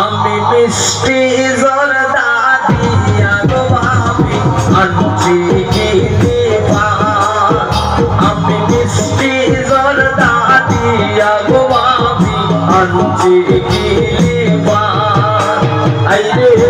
আমি মিষ্টি জরদা দিয়া গো আমি আনছি কিনি আমি মিষ্টি জরদা দিয়া গো আমি আনছি কিনি আইরে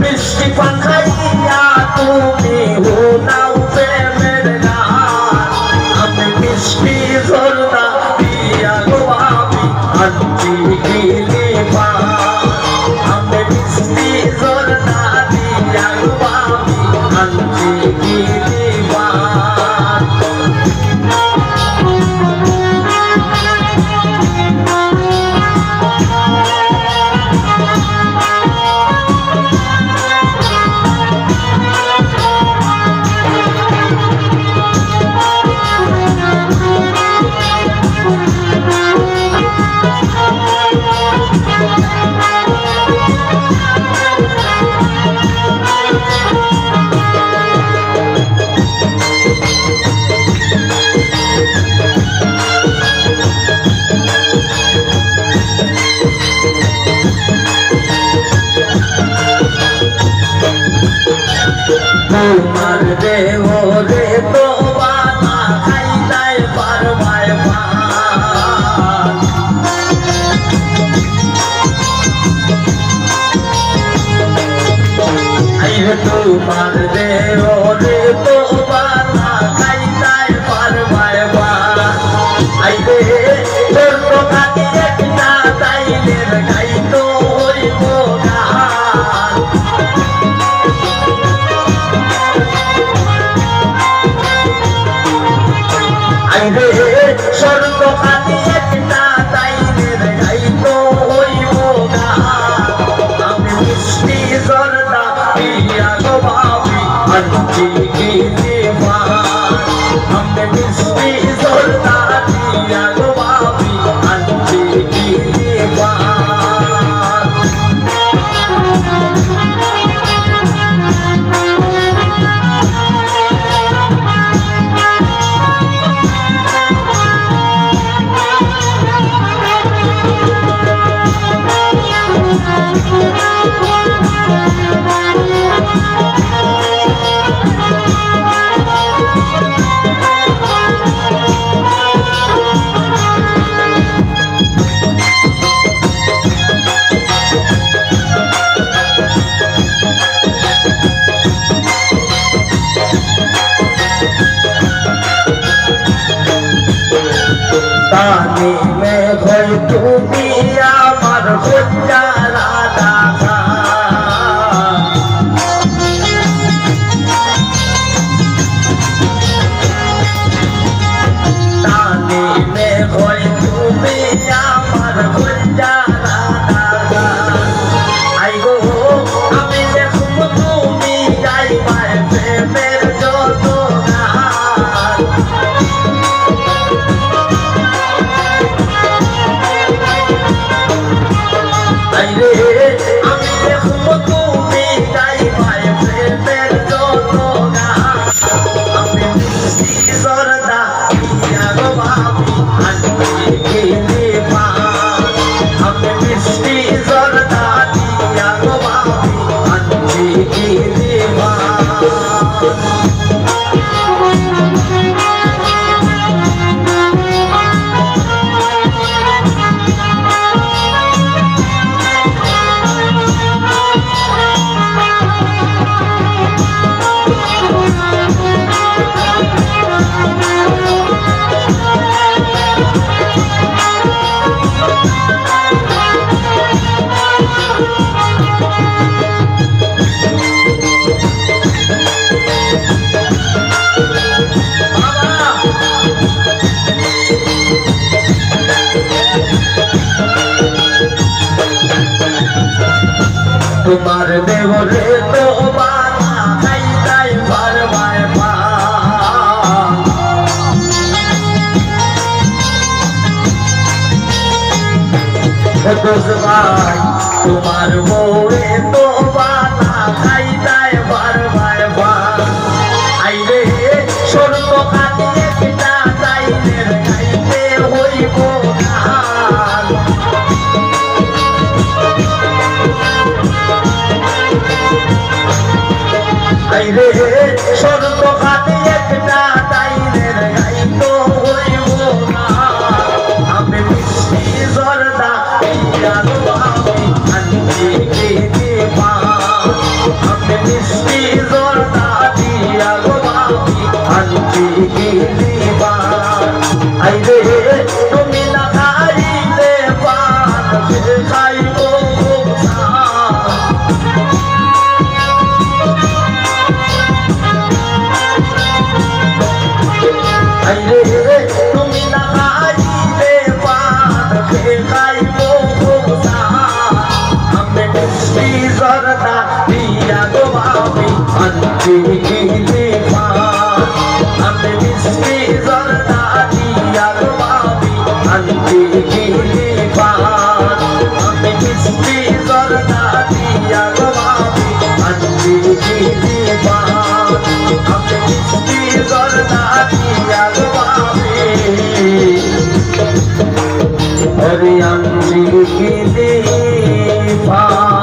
বৃষ্টি পাঠাইয়া তুমি তোমার দেহ রে তোমার খাইতাই পারবাই পারা আইবে তোর তো খাটি একটা তাইলে আমি মিষ্টি জল I'm a baby, I'm a তুমি আমার হত্যা তোমার তো বারবার পা। দোষ তোমার মোড়ে তো আইরে স্বর্গ জর্দা দিয়া গো আনছি গিলি পান আমি মিষ্টি জর্দা দিয়া গো আনছি গিলি পান আমি মিষ্টি জর্দা দিয়া গো আনছি গিলি পান আমি মিষ্টি জর্দা দিয়া গো ভাবি হরি আনছি গিলি পান